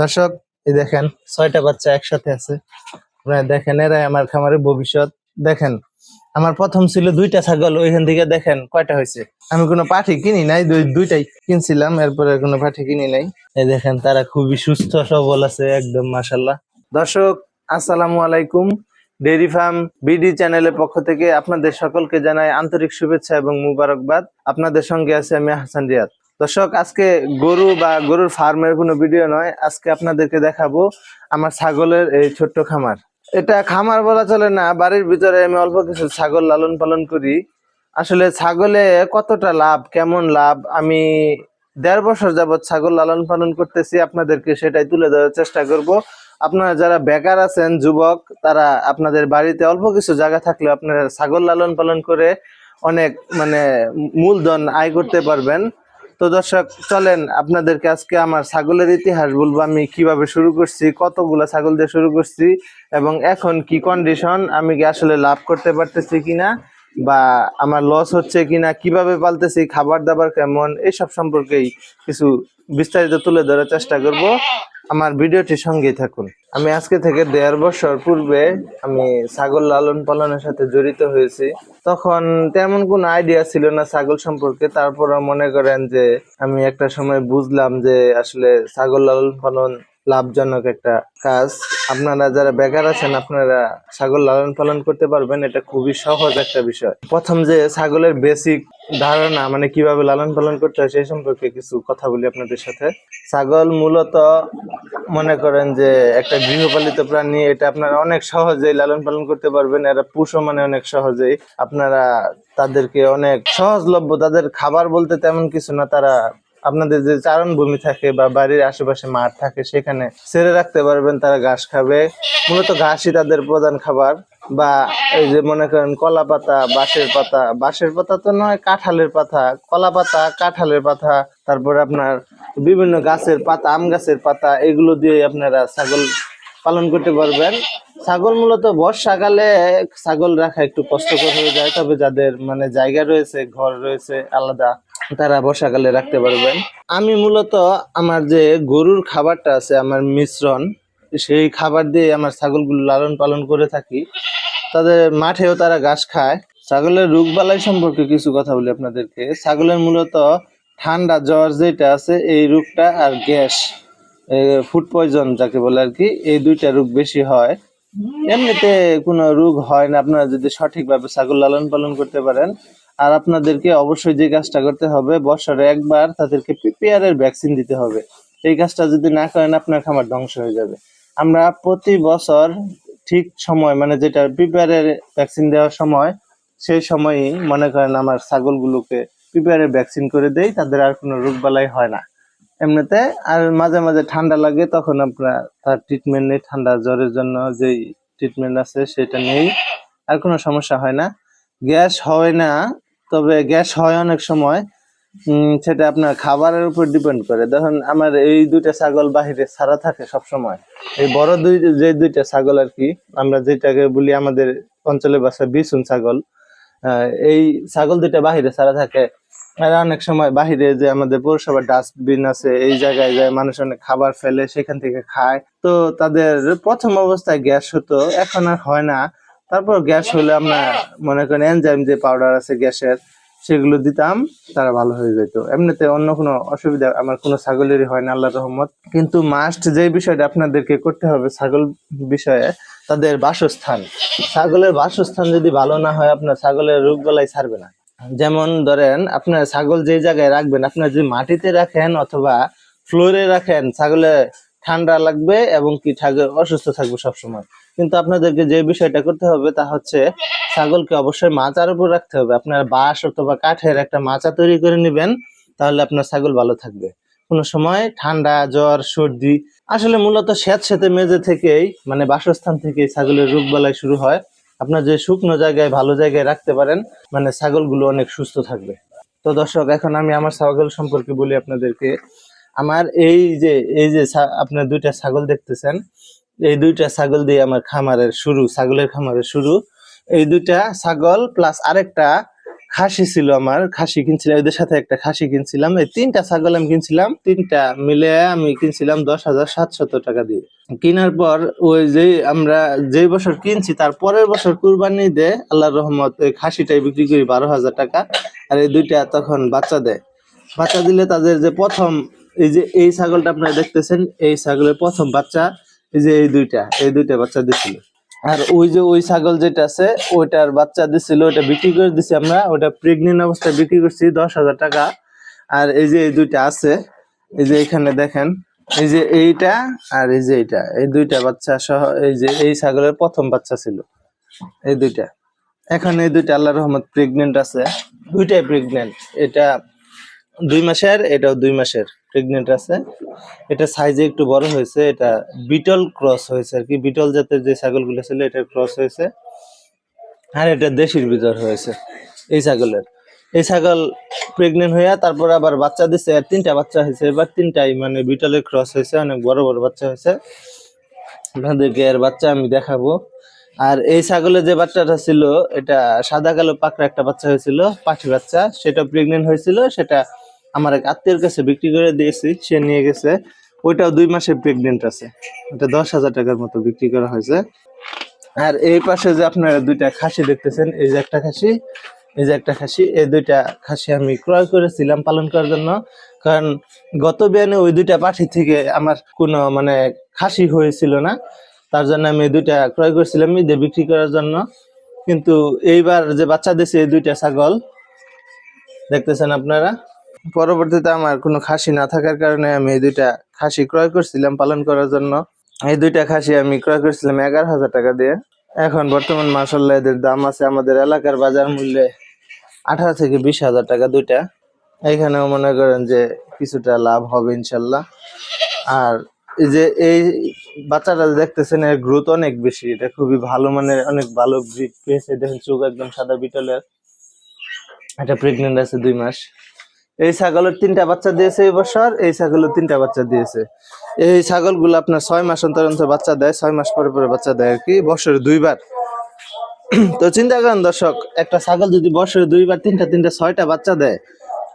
দর্শক, এই দেখেন, ছয়টা বাচ্চা একসাথে আছে। দেখেন, এরাই আমার খামারের ভবিষ্যৎ। দেখেন, আমার প্রথম ছিল দুইটা ছাগল, ওইখান থেকে দেখেন কয়টা হয়েছে। আমি কোনো পাঠি কিনি নাই দুইটাই কিনছিলাম, এরপরে কোনো পাঠি কিনি নাই। এই দেখেন, তারা খুবই সুস্থ, সবল আছে, একদম মাসাল্লাহ দর্শক, আসসালামু আলাইকুম। ডেইরি ফার্ম বিডি চ্যানেলের পক্ষ থেকে আপনাদের সকলকে জানাই আন্তরিক শুভেচ্ছা এবং মুবারকবাদ। আপনাদের সঙ্গে আছে আমি হাসান রিয়াদ। দর্শক, আজকে গরু বা গরুর ফার্মের কোনো ভিডিও নয়। আজকে আপনাদেরকে দেখাবো আমার ছাগলের এই ছোট্ট খামার। এটা খামার বলা চলে না, বাড়ির ভিতরে আমি অল্প কিছু ছাগল লালন পালন করি। আসলে ছাগলে কতটা লাভ, কেমন লাভ? আমি দেড় বছর যাবৎ ছাগল লালন পালন করতেছি, আপনাদেরকে সেটাই তুলে ধরার চেষ্টা করব। আপনারা যারা বেকার আছেন, যুবক, তারা আপনাদের বাড়িতে অল্প কিছু জায়গা থাকলে আপনারা ছাগল লালন পালন করে অনেক মানে মূলধন আয় করতে পারবেন। তো দর্শক, চলেন আপনাদেরকে আজকে আমার ছাগলের ইতিহাস বলব। আমি কীভাবে শুরু করছি, কতগুলো ছাগল দিয়ে শুরু করছি, এবং এখন কি কন্ডিশন আমি কি আসলে লাভ করতে পারতেছি কিনা, বা আমার লস হচ্ছে কিনা, কীভাবে পালতেছি, খাবার দাবার কেমন এইসব সম্পর্কেই কিছু বিস্তারিত তুলে ধরার চেষ্টা করব। আমার ভিডিওটি সঙ্গেই থাকুন। আমি আজকে থেকে দেড় বছর পূর্বে আমি ছাগল লালন পালনের সাথে জড়িত হয়েছি। তখন তেমন কোনো আইডিয়া ছিল না ছাগল সম্পর্কে। তারপর মনে করেন যে আমি একটা সময় বুঝলাম যে আসলে ছাগল লালন পালন লাভজনক একটা কাজ। আপনারা যারা বেকার আছেন, আপনারা ছাগল লালন পালন করতে পারবেন, এটা খুবই সহজ একটা বিষয়। প্রথম যে ছাগলের বেসিক ধারণা মানে কীভাবে লালন পালন করতে হয় সেই সম্পর্কে কিছু কথা বলি আপনাদের সাথে। ছাগল মূলত মনে করেন যে একটা গৃহপালিত প্রাণী, এটা আপনারা অনেক সহজেই লালন পালন করতে পারবেন। এরা পুষো মানে অনেক সহজেই। আপনারা তাদেরকে অনেক সহজলভ্য, তাদের খাবার বলতে তেমন কিছু না, তারা আপনাদের যে চারণ ভূমি থাকে বা বাড়ির আশেপাশে মাঠ থাকে, সেখানে ছেড়ে রাখতে পারবেন, তারা ঘাস খাবে। মূলত ঘাসই তাদের প্রধান খাবার বা এই যে মনে করেন কলা পাতা, বাঁশের পাতা। বাঁশের পাতা তো নয়, কাঁঠালের পাতা। কলা পাতা, কাঁঠালের পাতা, তারপরে আপনার বিভিন্ন গাছের পাতা, আম গাছের পাতা, এগুলো দিয়ে আপনারা ছাগল পালন করতে পারবেন। ছাগল মূলত বর্ষাকালে ছাগল রাখা একটু কষ্টকর হয়ে যায়, তবে যাদের মানে জায়গা রয়েছে, ঘর রয়েছে, আলাদা তারা বর্ষাকালে রাখতে পারবেন। আমি মূলত আমার যে গরুর খাবারটা আছে, আমার মিশ্রণ, সেই খাবার দিয়ে আমার ছাগলগুলো লালন পালন করে থাকি। তাদের মাঠেও তারা ঘাস খায়। ছাগলের রোগ বালাই সম্পর্কে কিছু কথা বলি আপনাদেরকে। ছাগলের মূলত ঠান্ডা জ্বর যেটা আছে, এই রোগটা আর গ্যাস ফুড পয়জন যাকে বলে আর কি, এই দুইটা রোগ বেশি হয়। এমনিতে কোনো রোগ হয় না। আপনারা যদি সঠিকভাবে ছাগল লালন পালন করতে পারেন আর আপনাদেরকে অবশ্যই যে কাজটা করতে হবে, বছরে একবার তাদেরকে পিপিআর এর ভ্যাকসিন দিতে হবে। এই কাজটা যদি না করেন, আপনার খামার ধ্বংস হয়ে যাবে। আমরা প্রতি বছর ঠিক সময় মানে যেটা পিপিআর এর ভ্যাকসিন দেওয়ার সময়, সেই সময়ই মনে করেন আমার ছাগলগুলোকে পিপিআর এর ভ্যাকসিন করে দেই, তাদের আর কোনো রোগ বালাই হয় না। এমনিতে আর মাঝে মাঝে ঠান্ডা লাগে, তখন আপনার তার ট্রিটমেন্ট নেই। ঠান্ডা জ্বরের জন্য যেই ট্রিটমেন্ট আছে, সেটা নেই। আর কোনো সমস্যা হয় না। গ্যাস হয় না তবে গ্যাস হয় অনেক সময় সেটা আপনার খাবারের উপর ডিপেন্ড করে। দেখুন আমার এই দুইটা ছাগল বাহিরে ছাড়া থাকে সব সময় এই বড় দুই, যে দুইটা ছাগল আর কি, আমরা যেটাকে বলি আমাদের অঞ্চলে ভাষায় বিছুন ছাগল এই ছাগল দুইটা বাহিরে ছাড়া থাকে। আর অনেক সময় বাহিরে যে আমাদের পৌরসভার ডাস্টবিন আছে, এই জায়গায় যায় মানুষ অনেক খাবার ফেলে, সেখান থেকে খায়। তো তাদের প্রথম অবস্থায় গ্যাস হতো, এখন আর হয় না। তারপর গ্যাস হলে আমরা মনে করেন এনজাইম যে পাউডার আছে গ্যাসের, সেগুলো দিতাম, তারা ভালো হয়ে যেত। এমনিতে অন্য কোনো অসুবিধা, আমার কোনো ছাগলেরই হয় না আল্লাহ রহমত। কিন্তু মাস্ট যে বিষয়টা আপনাদেরকে করতে হবে, ছাগল বিষয়ে, তাদের বাসস্থান। ছাগলের বাসস্থান যদি ভালো না হয়, আপনার ছাগলের রোগ গলায় ছাড়বে না। যেমন ধরেন, আপনার ছাগল যে জায়গায় রাখবেন, আপনার যদি মাটিতে রাখেন অথবা ফ্লোরে রাখেন, ছাগলে ঠান্ডা লাগবে এবং কি, ছাগল অসুস্থ থাকবে সবসময়। কিন্তু আপনাদেরকে যে বিষয়টা করতে হবে তা হচ্ছে ছাগলকে অবশ্যই মাচার উপর রাখতে হবে। আপনার বাঁশ অথবা কাঠের একটা মাচা তৈরি করে নেবেন, তাহলে আপনার ছাগল ভালো থাকবে। কোনো সময় ঠান্ডা, জ্বর, সর্দি, আসলে মূলত স্যাঁত স্যাঁতে মেজে থেকেই মানে বাসস্থান থেকেই ছাগলের রোগ বালাই শুরু হয়। আপনার যে শুকনো জায়গায়, ভালো জায়গায় রাখতে পারেন মানে ছাগলগুলো অনেক সুস্থ থাকবে। তো দর্শক, এখন আমি আমার ছাগল সম্পর্কে বলি আপনাদেরকে। আমার এই যে এই যে আপনার দুইটা ছাগল দেখতেছেন এই দুইটা ছাগল দিয়ে আমার খামারের শুরু, ছাগলের খামারের শুরু। এই দুইটা ছাগল প্লাস আরেকটা খাসি ছিল আমার, খাসি কিনছিলাম, এদের সাথে একটা খাসি কিনছিলাম। এই তিনটা ছাগল আমি কিনছিলাম, তিনটা মিলে আমি কিনছিলাম দশ হাজার সাতশত টাকা দিয়ে। কেনার পর ওই যে আমরা যে বছর কিনছি, তার পরের বছর কুরবানি দে আল্লাহ রহমত, ওই খাসিটাই বিক্রি করি বারো হাজার টাকা, আর এই দুইটা তখন বাচ্চা দেয়। বাচ্চা দিলে তাদের যে প্রথম, এই যে এই ছাগলটা আপনারা দেখতেছেন, এই ছাগলের প্রথম বাচ্চা এই যে এই দুইটা এই দুইটা বাচ্চা দিছিল। আর ওই যে ওই ছাগল যেটা আছে, ওইটার বাচ্চা দিছিল ওটা বিক্রি করে দিছি আমরা ওটা প্রেগনেন্ট অবস্থায় বিক্রি করছি দশ হাজার টাকা। আর এই যে এই দুইটা আছে, এই যে এখানে দেখেন, এই যে এইটা আর এই যে এইটা, এই দুইটা বাচ্চা সহ, এই যে এই ছাগলের প্রথম বাচ্চা ছিল। এই দুইটা। এখন এই দুইটা আল্লাহ রহমত প্রেগনেন্ট আছে। দুইটাই প্রেগনেন্ট এটা দুই মাসের, এটাও দুই মাসের। প্রেগনেন্ট আছে। এটা সাইজে একটু বড় হয়েছে, এটা বিটল ক্রস হয়েছে আর কি। বিটল জাতের যে ছাগলগুলো ছিল, এটা ক্রস হয়েছে। আর এটা দেশির ভিতর হয়েছে, এই ছাগলের। এই ছাগল প্রেগনেন্ট হইয়া তারপর আবার বাচ্চা দিছে, আর তিনটা বাচ্চা হয়েছে। এবার তিনটাই মানে বিটলের ক্রস হয়েছে, অনেক বড় বড় বাচ্চা হয়েছে। আপনাদেরকে এর বাচ্চা আমি দেখাবো। আর এই ছাগলের যে বাচ্চাটা ছিল, এটা সাদা কালো পাকড়া একটা বাচ্চা হয়েছিল, পাঠি বাচ্চা। সেটা প্রেগনেন্ট হয়েছিল, সেটা আমার এক আত্মীয়ের কাছে বিক্রি করে দিয়েছি, সে নিয়ে গেছে। ওইটাও দুই মাসের প্রেগনেন্ট আছে। ওটা দশ হাজার টাকার মতো বিক্রি করা হয়েছে। আর এই পাশে যে আপনারা দুইটা খাসি দেখতেছেন, এই যে একটা খাসি, এই যে একটা খাসি, এই দুইটা খাসি আমি ক্রয় করেছিলাম পালন করার জন্য। কারণ গত বিয়ানে ওই দুইটা পাঠি থেকে আমার কোনো মানে খাসি হয়েছিল না। তার জন্য আমি দুইটা ক্রয় করেছিলাম ঈদে বিক্রি করার জন্য। কিন্তু এইবার যে বাচ্চা দিয়েছে, এই দুইটা ছাগল, দেখতেছেন আপনারা? পরবর্তীতে আমার কোনো খাসি না থাকার কারণে আমি এই দুইটা খাসি ক্রয় করছিলাম পালন করার জন্য। এই দুইটা খাসি আমি ক্রয় করছিলাম এগারো হাজার টাকা দিয়ে। এখন বর্তমান মাসাল্লাহ এদের দাম আছে আমাদের এলাকার বাজার মূল্যে আঠারো থেকে বিশ হাজার টাকা দুইটা। এখানেও মনে করেন যে কিছুটা লাভ হবে ইনশাল্লাহ আর যে এই বাচ্চাটা দেখতেছেন, এর গ্রোথ অনেক বেশি। এটা খুবই ভালো মানের, অনেক ভালো ব্রিড পেয়েছে। দেখেন চোখ একদম সাদা বিটলের। এটা প্রেগনেন্ট আছে দুই মাস। এই ছাগলের তিনটা বাচ্চা দিয়েছে এই বছর, এই ছাগলের তিনটা বাচ্চা দিয়েছে। এই ছাগলগুলো আপনার ছয় মাস অন্তর অন্তর বাচ্চা দেয়, ছয় মাস পরে পরে বাচ্চা দেয় আর কি, বছরে দুইবার। তো চিন্তা করেন দর্শক, একটা ছাগল যদি বছরে দুইবার তিনটা তিনটা, ছয়টা বাচ্চা দেয়,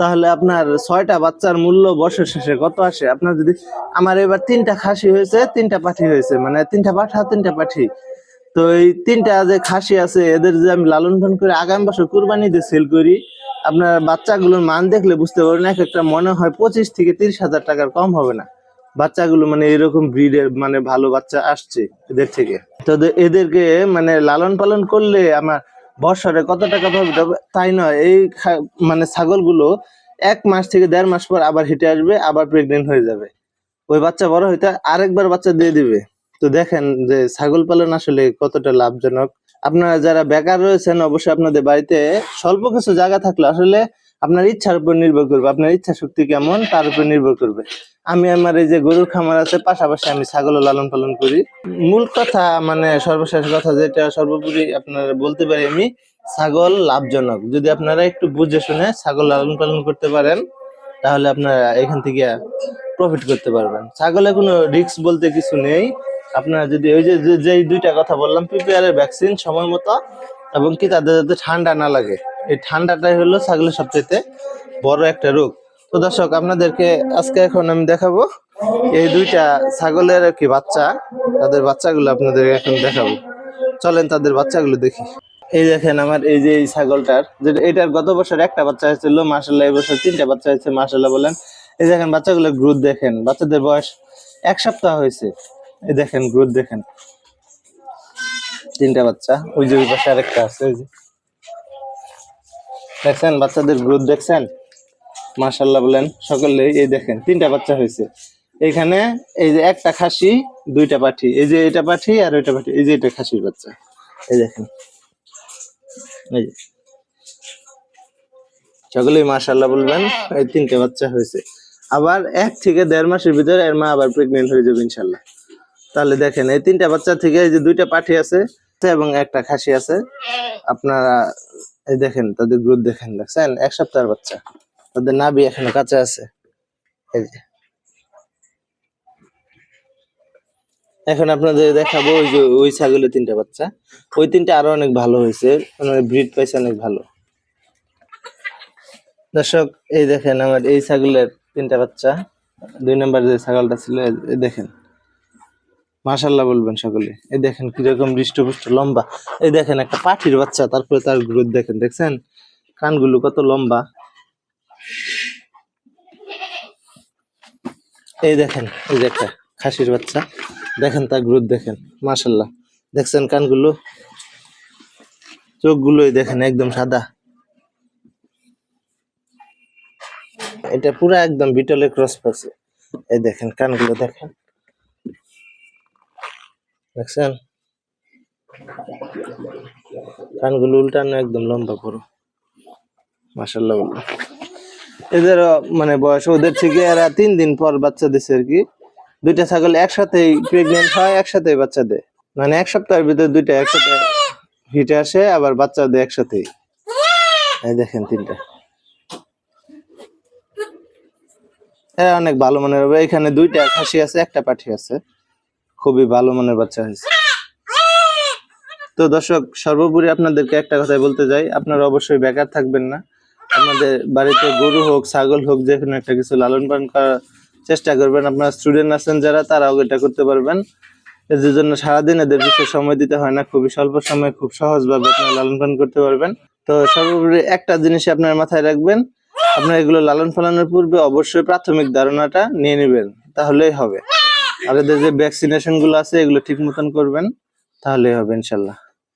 তাহলে আপনার ছয়টা বাচ্চার মূল্য বছর শেষে কত আসে? আপনার যদি, আমার এবার তিনটা খাসি হয়েছে, তিনটা পাঠি হয়েছে মানে তিনটা পাঠা, তিনটা পাঠি। তো এই তিনটা যে খাসি আছে, এদের যে আমি লালন পালন করে আগামী বছর কুরবানি দিয়ে সেল করি আপনার বাচ্চাগুলোর মান দেখলে বুঝতে পারবেন, এক একটা মনে হয় পঁচিশ থেকে তিরিশ হাজার টাকার কম হবে না। বাচ্চাগুলো মানে এরকম ব্রিডের মানে ভালো বাচ্চা আসছে এদের থেকে। তো এদেরকে মানে লালন পালন করলে আমার বছরে কত টাকা পাবে? তাই নয়, এই মানে ছাগলগুলো এক মাস থেকে দেড় মাস পর আবার হেঁটে আসবে, আবার প্রেগনেন্ট হয়ে যাবে। ওই বাচ্চা বড় হইতে আরেকবার বাচ্চা দিয়ে দিবে। তো দেখেন যে ছাগল পালন আসলে কতটা লাভজনক। আপনারা যারা বেকার রয়েছেন, অবশ্যই আপনাদের বাড়িতে স্বল্প কিছু জায়গা থাকলে আসলে আপনার ইচ্ছার উপর নির্ভর করবে। আপনার ইচ্ছা শক্তি কেমন, তার উপর নির্ভর করবে। আমি আমার এই যে গরুর খামার আছে, পাশাপাশি আমি ছাগল লালন পালন করি। মূল কথা মানে সর্বশেষ কথা যেটা, সর্বোপরি আপনারা বলতে পারি আমি, ছাগল লাভজনক। যদি আপনারা একটু বুঝে শুনে ছাগল লালন পালন করতে পারেন, তাহলে আপনারা এখান থেকে প্রফিট করতে পারবেন। ছাগলে কোনো রিস্ক বলতে কিছু নেই। আপনারা যদি ওই যে যেই দুইটা কথা বললাম পিপিআর ভ্যাকসিন সময় মতো এবং কি তাদের যাতে ঠান্ডা না লাগে। এই ঠান্ডাটাই হলো ছাগলের সবচেয়ে বড় একটা রোগ। তো দর্শক, আপনাদেরকে আজকে এখন আমি দেখাবো, এই দুইটা ছাগলের কি বাচ্চা, তাদের বাচ্চাগুলো আপনাদের এখন দেখাবো। চলেন তাদের বাচ্চাগুলো দেখি। এই দেখেন আমার এই যে এই ছাগলটার যেটা এটার গত বছর একটা বাচ্চা হয়েছিল মার্শাল্লাহ এই বছর তিনটা বাচ্চা হয়েছে মার্শাল্লাহ বলেন। এই দেখেন বাচ্চাগুলোর গ্রোথ দেখেন। বাচ্চাদের বয়স এক সপ্তাহ হয়েছে। এই দেখেন গ্রোথ দেখেন। তিনটা বাচ্চা, ওই যে ওই পাশে আরেকটা আছে, ওই যে। দেখছেন বাচ্চাদের গ্রোথ দেখছেন মাশাল্লাহ বলেন, সকলে এই দেখেন, তিনটা বাচ্চা হয়েছে। এখানে এই যে একটা খাসি, দুইটা পাঠি। এই যে এটা পাঠি আর ওইটা পাঠি, এই যে এটা খাসির বাচ্চা। এই দেখেন। এই যে। সকলেই মাশাল্লাহ বলবেন, এই তিনটে বাচ্চা হয়েছে। আবার এক থেকে দেড় মাসের ভিতরে এর মা আবার প্রেগনেন্ট হয়ে যাবে ইনশাল্লাহ তাহলে দেখেন, এই তিনটা বাচ্চা থেকে এই যে দুইটা পাঠি আছে এবং একটা খাসি আছে। আপনারা এই দেখেন, তাদের গ্রোথ দেখেন, দেখছেন? এক সপ্তাহের বাচ্চা। তাদের নাভি এখনও কাছে আছে। এই যে। এখন আপনাদের দেখাবো ওই যে, ওই ছাগলের তিনটা বাচ্চা। ওই তিনটা আরও অনেক ভালো হয়েছে। মানে ব্রিড পাইছে অনেক ভালো। দর্শক, এই দেখেন আমার এই ছাগলের তিনটা বাচ্চা। দুই নম্বর যে ছাগলটা ছিল দেখেন। মাশাল্লাহ বলবেন সকলে। এই দেখেন কীরকম হৃষ্টপুষ্ট, লম্বা। এই দেখেন একটা পাঠির বাচ্চা, তারপরে তার গ্রোথ দেখেন, দেখছেন? কানগুলো কত লম্বা। এই দেখেন, এই যে একটা খাসির বাচ্চা। দেখেন তার গ্রোথ দেখেন মাশাল্লাহ দেখছেন কানগুলো? চোখগুলো দেখেন একদম সাদা। এটা পুরো একদম বিটলে ক্রস পাচ্ছে এই দেখেন কানগুলো দেখেন। দেখছেন? কানগুলো উল্টানো একদম লম্বা পুরো। মাসাল্লাহ এদের মানে বয়স, ওদের থেকে এরা তিন দিন পর বাচ্চা দিছে আর কি। দুইটা ছাগল একসাথেই প্রেগনেন্ট হয়, একসাথেই বাচ্চা দেয়। মানে এক সপ্তাহের ভিতরে দুইটা একসাথে হিটে আসে, আবার বাচ্চা দেয় একসাথেই। এই দেখেন তিনটা। হ্যাঁ অনেক ভালো মনে হবে। এখানে দুইটা খাসি আছে, একটা পাঠি আছে। খুবই ভালো মানের বাচ্চা হয়েছে। তো দর্শক, সর্বোপরি আপনাদেরকে একটা কথাই বলতে যাই আপনারা অবশ্যই বেকার থাকবেন না। আপনাদের বাড়িতে গরু হোক, ছাগল হোক, যে কোনো একটা কিছু লালন পালন করার চেষ্টা করবেন। আপনার স্টুডেন্ট আছেন যারা, তারাও এটা করতে পারবেন। এদের জন্য সারাদিন এদের বিশেষ সময় দিতে হয় না। খুবই স্বল্প সময়ে খুব সহজভাবে আপনারা লালন পালন করতে পারবেন। তো সর্বোপরি একটা জিনিস আপনার মাথায় রাখবেন, আপনার এগুলো লালন পালনের পূর্বে অবশ্যই প্রাথমিক ধারণাটা নিয়ে নেবেন। তাহলেই হবে। আর এদের যে ভ্যাকসিনেশনগুলো আছে এগুলো ঠিক মতন করবেন তাহলেই হবে ইনশাল্লাহ।